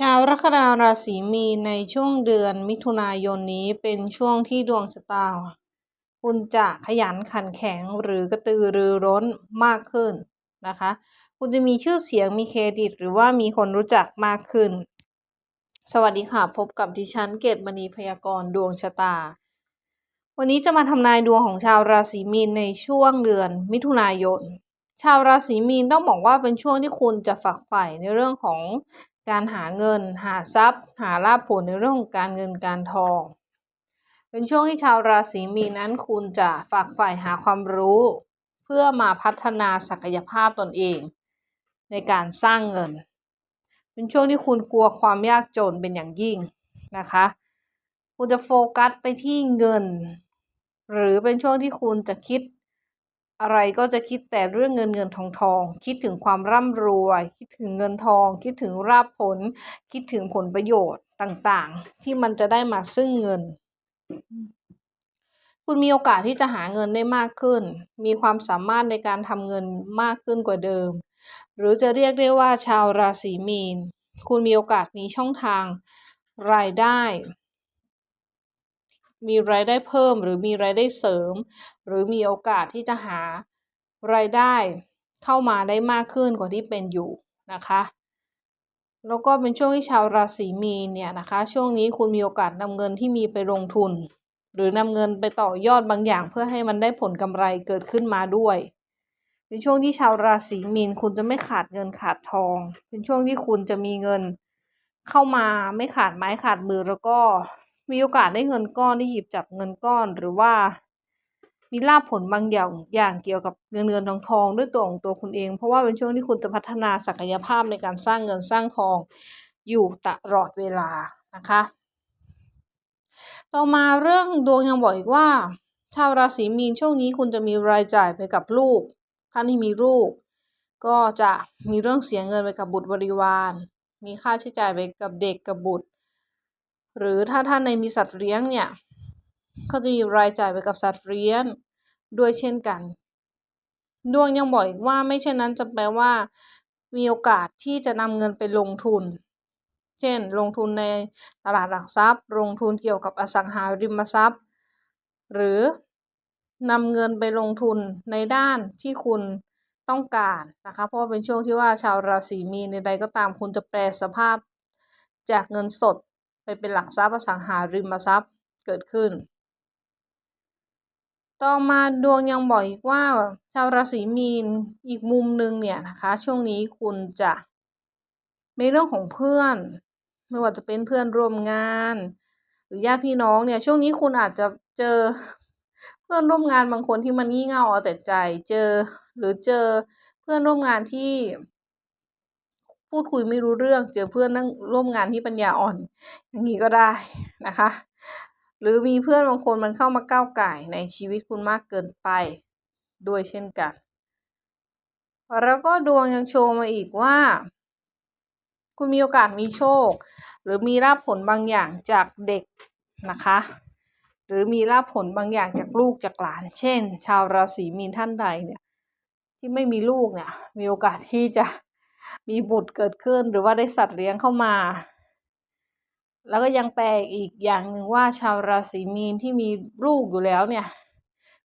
ชาวลัคนาราศีมีนในช่วงเดือนมิถุนายนนี้เป็นช่วงที่ดวงชะตา คุณจะขยันขันแข็งหรือกระตือรือร้นมากขึ้นนะคะ คุณจะมีชื่อเสียงมีเครดิต หรือว่ามีคนรู้จักมากขึ้น สวัสดีค่ะ พบกับดิฉันเกตมณีพยากรณ์ดวงชะตา วันนี้จะมาทำนายดวงของชาวราศีมีนในช่วงเดือนมิถุนายนชาวราศีมีนต้องบอกว่าเป็นช่วงที่คุณจะฝักใฝ่ในเรื่องของ การหาเงิน หาทรัพย์ หาลาภผลในเรื่องของการเงินการทอง เป็นช่วงที่ชาวราศีมีนนั้นคุณจะฝากฝ่ายหาความรู้ เพื่อมาพัฒนาศักยภาพตนเอง ในการสร้างเงิน เป็นช่วงที่คุณกลัวความยากจนเป็นอย่างยิ่งนะคะ คุณจะโฟกัสไปที่เงิน หรือเป็นช่วงที่คุณจะคิด อะไรก็จะคิดแต่เรื่องเงินเงินทองทอง คิดถึงความร่ำรวย คิดถึงเงินทอง คิดถึงราบผล คิดถึงผลประโยชน์ต่างๆ ที่มันจะได้มาซึ่งเงิน คุณมีโอกาสที่จะหาเงินได้มากขึ้น มีความสามารถในการทำเงินมากขึ้นกว่าเดิม หรือจะเรียกได้ว่าชาวราศีมีน คุณมีโอกาสมีช่องทางรายได้ มีรายได้เพิ่มหรือมีรายได้เสริม หรือมีโอกาสที่จะหารายได้เข้ามาได้มากขึ้นกว่าที่เป็นอยู่นะคะแล้วก็เป็นช่วงที่ชาวราศีมีนเนี่ยนะคะ ช่วงนี้คุณมีโอกาสนำเงินที่มีไปลงทุน หรือนำเงินไปต่อยอดบางอย่าง เพื่อให้มันได้ผลกำไรเกิดขึ้นมาด้วย เป็นช่วงที่ชาวราศีมีนคุณจะไม่ขาดเงินขาดทอง เป็นช่วงที่คุณจะมีเงินเข้ามาไม่ขาดไม้ขาดมือแล้วก็ มีโอกาสได้เงินก้อนได้หยิบจับเงินก้อนหรือว่า มีลาภผลบางอย่างอย่างเกี่ยวกับเงินเงินทองทองด้วยตัวของตัวคุณเอง เพราะว่าเป็นช่วงที่คุณจะพัฒนาศักยภาพในการสร้างเงินสร้างทองอยู่ตลอดเวลานะคะ ต่อมาเรื่องดวงยังบอกอีกว่าชาวราศีมีนช่วงนี้คุณจะมีรายจ่ายไปกับลูก ท่านที่มีลูก ก็จะมีเรื่องเสียเงินไปกับบุตรบริวาร มีค่าใช้จ่ายไปกับเด็กกับบุตร หรือถ้าท่านในมีสัตว์เลี้ยงเนี่ยก็จะมีรายจ่ายไปกับสัตว์เลี้ยงด้วยเช่นกัน ดวงยังบอกอีกว่าไม่เช่นนั้นจะแปลว่า มีโอกาสที่จะนำเงินไปลงทุน เช่น ลงทุนในตลาดหลักทรัพย์ ลงทุนเกี่ยวกับอสังหาริมทรัพย์ หรือนำเงินไปลงทุนในด้านที่คุณต้องการนะคะ เพราะเป็นช่วงที่ว่าชาวราศีมีนใดก็ตามคุณจะแปลสภาพจากเงินสด ไปเป็นหลักทรัพย์อสังหาริมทรัพย์เกิดขึ้น ต่อมาดวงยังบอกอีกว่า ชาวราศีมีนอีกมุมหนึ่งเนี่ยนะคะ ช่วงนี้คุณจะในเรื่องของเพื่อน ไม่ว่าจะเป็นเพื่อนร่วมงาน หรือญาติพี่น้องเนี่ยช่วงนี้คุณอาจจะเจอเพื่อนร่วมงานบางคนที่มันงี่เง่าเอาแต่ใจ เจอหรือเจอเพื่อนร่วมงานที่ พูดคุยไม่รู้เรื่อง เจอเพื่อนนั่งร่วมงานที่ปัญญาอ่อน อย่างนี้ก็ได้นะคะ หรือมีเพื่อนบางคนมันเข้ามาก้าวไก่ในชีวิตคุณมากเกินไปด้วยเช่นกัน แล้วก็ดวงยังโชว์มาอีกว่า คุณมีโอกาสมีโชค หรือมีรับผลบางอย่างจากเด็กนะคะ หรือมีรับผลบางอย่างจากลูกจากหลาน เช่น ชาวราศีมีนท่านใดเนี่ยที่ไม่มีลูกเนี่ยมีโอกาสที่จะ มีบุตรเกิดขึ้นหรือว่าได้สัตว์เลี้ยงเข้ามา แล้วก็ยังแปลอีกอย่างหนึ่งว่าชาวราศีมีนที่มีลูกอยู่แล้วเนี่ย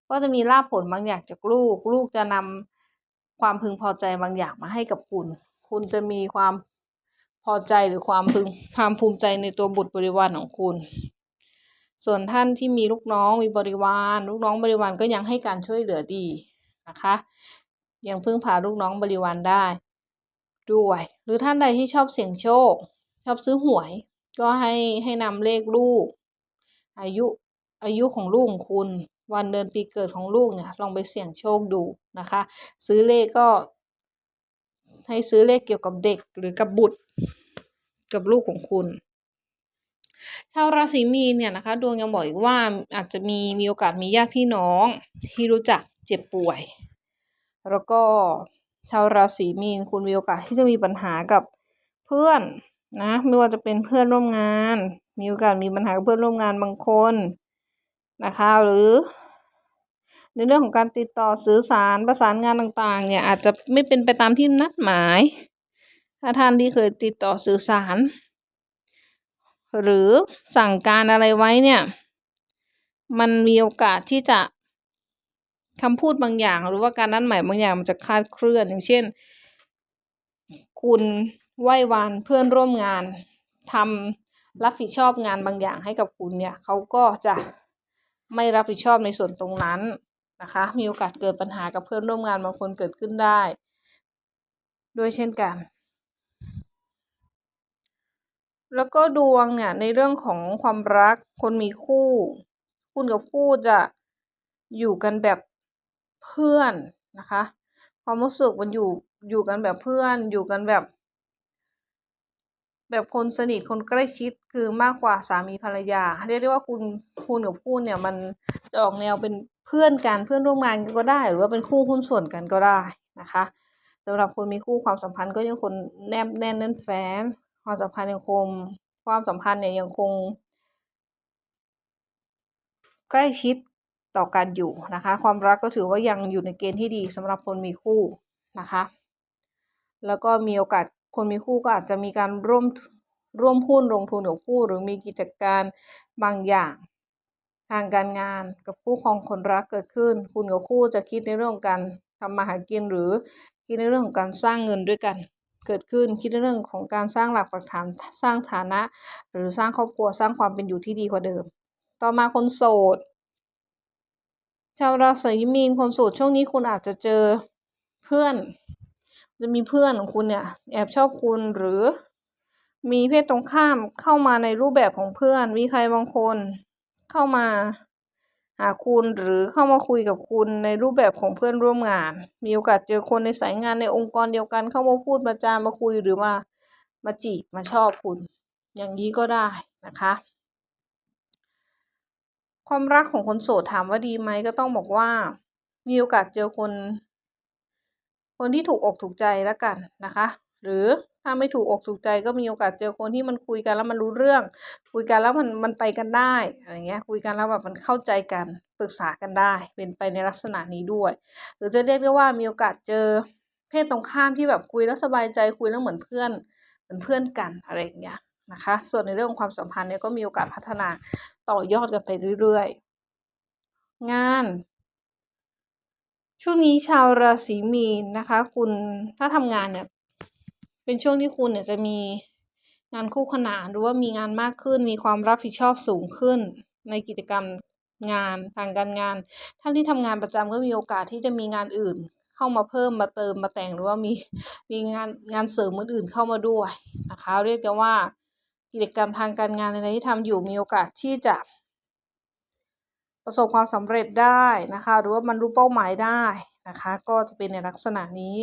ก็จะมีลาภผลบางอย่างจากลูก ลูกจะนำความพึงพอใจบางอย่างมาให้กับคุณ คุณจะมีความพอใจหรือความพึงความภูมิใจในตัวบุตรบริวารของคุณ ส่วนท่านที่มีลูกน้องมีบริวาร ลูกน้องบริวารก็ยังให้การช่วยเหลือดีนะคะ ยังพึ่งพาลูกน้องบริวารได้ ด้วย หรือท่านใดที่ชอบเสี่ยงโชค ชอบซื้อหวย ก็ให้ให้นำเลขลูก อายุอายุของลูกของคุณ วันเดือนปีเกิดของลูกเนี่ยลองไปเสี่ยงโชคดูนะคะ ซื้อเลขก็ ให้ซื้อเลขเกี่ยวกับเด็กหรือกับบุตรกับลูกของคุณชาวราศีมีนเนี่ยนะคะดวงยังบอกอีกว่าอาจจะมีมีโอกาสมีญาติพี่น้องที่รู้จักเจ็บป่วย แล้วก็ ชาวราศีมีนคุณมีโอกาสที่จะมีปัญหากับเพื่อนนะไม่ว่าจะเป็นเพื่อนร่วมงาน มีโอกาสมีปัญหากับเพื่อนร่วมงานบางคนนะคะหรือ ในเรื่องของการติดต่อสื่อสารประสานงานต่างๆ เนี่ยอาจจะไม่เป็นไปตามที่นัดหมาย ถ้าท่านที่เคยติดต่อสื่อสาร หรือสั่งการอะไรไว้เนี่ย มันมีโอกาสที่จะ คำพูดบางอย่าง หรือว่าการนัดหมายบางอย่างมันจะคลาดเคลื่อน อย่างเช่น คุณไหว้วานเพื่อนร่วมงานทำรับผิดชอบงานบางอย่างให้กับคุณเนี่ยเขาก็จะไม่รับผิดชอบในส่วนตรงนั้นนะคะ มีโอกาสเกิดปัญหากับเพื่อนร่วมงานบางคนเกิดขึ้นได้ ด้วยเช่นกัน แล้วก็ดวงเนี่ยในเรื่องของความรักคนมีคู่ คุณกับคู่จะอยู่กันแบบ เพื่อนนะคะ ความรู้สึกมันอยู่อยู่กันแบบเพื่อน อยู่กันแบบ แบบคนสนิทคนใกล้ชิดคือมากกว่าสามีภรรยา เรียกได้ว่าคุณคุณกับคู่เนี่ยมันจะออกแนวเป็นเพื่อนกันเพื่อนร่วมงานกันก็ได้ หรือว่าเป็นคู่หุ้นส่วนกันก็ได้นะคะสำหรับคนมีคู่ความสัมพันธ์ก็ยังคนแนบแน่นแน่นแฟ้นความสัมพันธ์ยังคงความสัมพันธ์เนี่ยยังคง ใกล้ชิด ต่อกันอยู่นะคะ ความรักก็ถือว่ายังอยู่ในเกณฑ์ที่ดีสำหรับคนมีคู่นะคะ แล้วก็มีโอกาสคนมีคู่ก็อาจจะมีการร่วมร่วมหุ้นลงทุนกับคู่ หรือมีกิจการบางอย่างทางการงานกับคู่ครองคนรักเกิดขึ้น คุณกับคู่จะคิดในเรื่องของการทำมาหากินหรือคิดในเรื่องของการสร้างเงินด้วยกัน เกิดขึ้นคิดในเรื่องของการสร้างหลักปักฐานสร้างฐานะ หรือสร้างครอบครัวสร้างความเป็นอยู่ที่ดีกว่าเดิม ต่อมาคนโสด ชาวราศีมีนคนโสดช่วงนี้คุณอาจจะเจอเพื่อน จะมีเพื่อนของคุณเนี่ยแอบชอบคุณหรือ มีเพศตรงข้ามเข้ามาในรูปแบบของเพื่อน มีใครบางคนเข้ามาหาคุณหรือเข้ามาคุยกับคุณในรูปแบบของเพื่อนร่วมงาน มีโอกาสเจอคนในสายงานในองค์กรเดียวกันเข้ามาพูดมาจามาคุยหรือมามาจีบมาชอบคุณ อย่างนี้ก็ได้นะคะ ความรักของคนโสดถามว่าดีไหมก็ต้องบอกว่า มีโอกาสเจอคน คนที่ถูกอกถูกใจแล้วกันนะคะ หรือถ้าไม่ถูกอกถูกใจก็มีโอกาสเจอคนที่มันคุยกันแล้วมันรู้เรื่อง คุยกันแล้วมันมันไปกันได้อะไรเงี้ยคุยกันแล้วแบบมันเข้าใจกันปรึกษากันได้ เป็นไปในลักษณะนี้ด้วย หรือจะเรียกได้ว่ามีโอกาสเจอเพศตรงข้ามที่แบบคุยแล้วสบายใจคุยแล้วเหมือนเพื่อนเหมือนเพื่อนกันอะไรอย่างเงี้ย นะคะ ส่วนในเรื่องของความสัมพันธ์เนี่ยก็มีโอกาสพัฒนาต่อยอดกันไปเรื่อยๆ งาน ช่วงนี้ชาวราศีมีนนะคะ คุณถ้าทำงานเนี่ยเป็นช่วงที่คุณเนี่ยจะมีงานคู่ขนานหรือว่ามีงานมากขึ้น มีความรับผิดชอบสูงขึ้น ในกิจกรรมงานทางการงาน ท่านที่ทำงานประจำก็มีโอกาสที่จะมีงานอื่น เข้ามาเพิ่มมาเติมมาแต่งหรือว่ามีมีงานงานเสริมอื่นๆเข้ามาด้วยนะคะ เรียกกันว่า กิจกรรมทางการงานในที่ทำอยู่มีโอกาสที่จะ ประสบความสำเร็จได้นะคะ หรือว่าบรรลุเป้าหมายได้นะคะ ก็จะเป็นในลักษณะนี้